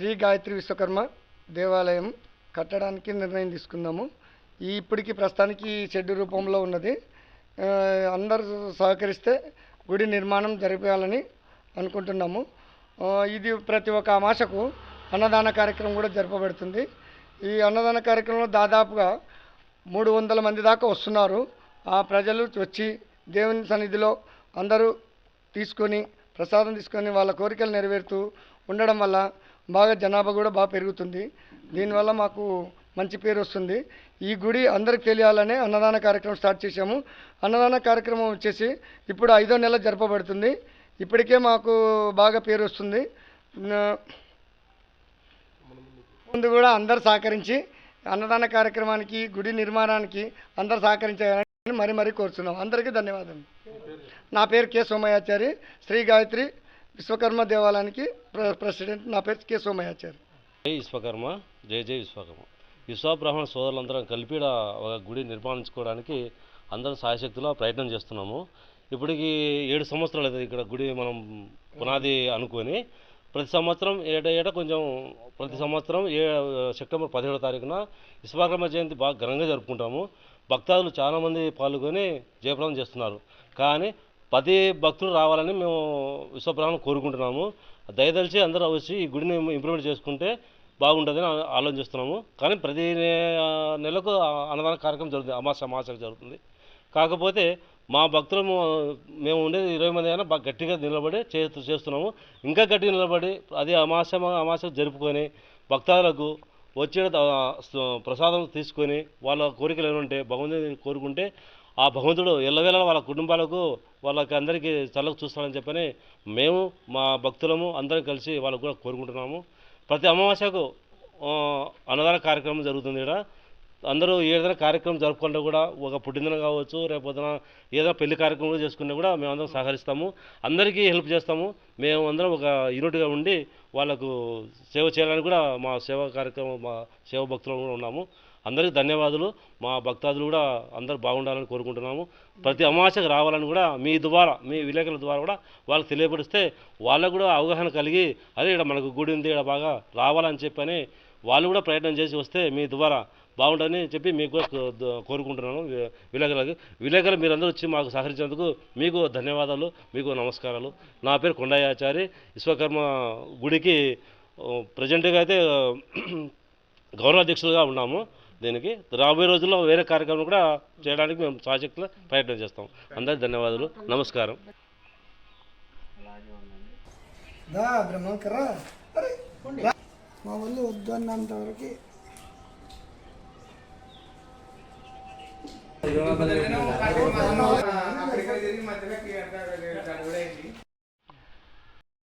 శ్రీ గాయత్రి విశ్వకర్మ దేవాలయం కట్టడానికి నిర్ణయం తీసుకున్నాము. ఈ ఇప్పటికి ప్రస్తుతానికి షెడ్ రూపంలో ఉన్నది. అందరూ సహకరిస్తే గుడి నిర్మాణం జరిపేయాలని అనుకుంటున్నాము. ఇది ప్రతి ఒక్క అమాసకు అన్నదాన కార్యక్రమం కూడా జరపబడుతుంది. ఈ అన్నదాన కార్యక్రమంలో దాదాపుగా మూడు వందల మంది దాకా వస్తున్నారు. ఆ ప్రజలు వచ్చి దేవుని సన్నిధిలో అందరూ తీసుకొని ప్రసాదం తీసుకొని వాళ్ళ కోరికలు నెరవేరుతూ ఉండడం వల్ల బాగా జనాభా కూడా బాగా పెరుగుతుంది. దీనివల్ల మాకు మంచి పేరు వస్తుంది. ఈ గుడి అందరికి తెలియాలని అన్నదాన కార్యక్రమం స్టార్ట్ చేశాము. అన్నదాన కార్యక్రమం వచ్చేసి ఇప్పుడు ఐదో నెల జరపబడుతుంది. ఇప్పటికే మాకు బాగా పేరు వస్తుంది. ముందు కూడా అందరు సహకరించి అన్నదాన కార్యక్రమానికి గుడి నిర్మాణానికి అందరు సహకరించాలని మరీ మరీ కోరుతున్నాం అందరికీ ధన్యవాదాలు. నా పేరు కె సోమయాచారి శ్రీ గాయత్రి విశ్వకర్మ దేవాలయానికి ప్ర- ప్రెసిడెంట్ నా పేరు కె సోమయాచారి జై విశ్వకర్మ జై జై విశ్వకర్మ. విశ్వబ్రాహ్మణ సోదరులందరం కలిపి ఒక గుడి నిర్మాణించుకోవడానికి అందరం సాయశక్తిలో ప్రయత్నం చేస్తున్నాము. ఇప్పటికి ఏడు సంవత్సరాలు అవుతుంది ఇక్కడ గుడి మనం పునాది అనుకొని. ప్రతి సంవత్సరం ఏట ఏట కొంచెం ప్రతి సంవత్సరం ఏ సెప్టెంబర్ పదిహేడో తారీఖున విశ్వకర్మ జయంతి బాగా ఘనంగా జరుపుకుంటాము. భక్తాదులు చాలామంది పాల్గొని జయప్రదం చేస్తున్నారు. కానీ పది భక్తులు రావాలని మేము విశ్వబ్రహ్మణం కోరుకుంటున్నాము. దయదలిచి అందరూ వచ్చి ఈ గుడిని ఇంప్రూవ్మెంట్ చేసుకుంటే బాగుంటుందని ఆలోచిస్తున్నాము. కానీ ప్రతి నెలకు అన్నదాన కార్యక్రమం జరుగుతుంది. అమాస అమాసకు జరుగుతుంది. కాకపోతే మా భక్తులు మేము ఉండేది ఇరవై మంది అయినా బాగా గట్టిగా నిలబడి చేస్తూ చేస్తున్నాము. ఇంకా గట్టిగా నిలబడి అది అమాస అమాస జరుపుకొని భక్తాదులకు వచ్చే ప్రసాదం తీసుకొని వాళ్ళ కోరికలు ఏమంటే భగవంతుని కోరుకుంటే ఆ భగవంతుడు ఎల్లవేళ వాళ్ళ కుటుంబాలకు వాళ్ళకి అందరికీ చల్లకు చూస్తాడని చెప్పని మేము మా భక్తులము అందరం కలిసి వాళ్ళకు కూడా కోరుకుంటున్నాము. ప్రతి అమావాస్యకు అన్నదాన కార్యక్రమం జరుగుతుంది ఇక్కడ అందరూ ఏదైనా కార్యక్రమం జరుపుకుంటే కూడా ఒక పుట్టినదిన కావచ్చు రేపొద్దున ఏదైనా పెళ్ళి కార్యక్రమం కూడా చేసుకున్నా కూడా మేమందరం సహకరిస్తాము. అందరికీ హెల్ప్ చేస్తాము. మేము అందరం ఒక యూనిట్గా ఉండి వాళ్ళకు సేవ చేయడానికి కూడా మా సేవా కార్యక్రమం మా సేవ భక్తులు కూడా ఉన్నాము. అందరికీ ధన్యవాదాలు. మా భక్తాదులు కూడా అందరూ బాగుండాలని కోరుకుంటున్నాము. ప్రతి అమాసకు రావాలని కూడా మీ ద్వారా మీ విలేకరుల ద్వారా కూడా వాళ్ళకి తెలియపరిస్తే వాళ్ళకు కూడా అవగాహన కలిగి అదే ఇక్కడ మనకు గుడి ఉంది ఇక్కడ బాగా రావాలని చెప్పని వాళ్ళు కూడా ప్రయత్నం చేసి వస్తే మీ ద్వారా బాగుంటుందని చెప్పి మీకు కూడా కోరుకుంటున్నాను విలేకరులకు. విలేకరులు మీరందరూ వచ్చి మాకు సహకరించినందుకు మీకు ధన్యవాదాలు మీకు నమస్కారాలు. నా పేరు కొండయాచారి విశ్వకర్మ గుడికి ప్రజెంట్గా అయితే గౌరవాధ్యక్షులుగా ఉన్నాము దీనికి. రాబోయే రోజుల్లో వేరే కార్యక్రమం కూడా చేయడానికి మేము సాయశక్తిలో ప్రయత్నం చేస్తాం. అందరికీ ధన్యవాదాలు. నమస్కారం. మా వాళ్ళు వద్దు అన్నంత Hindi ko mabalik.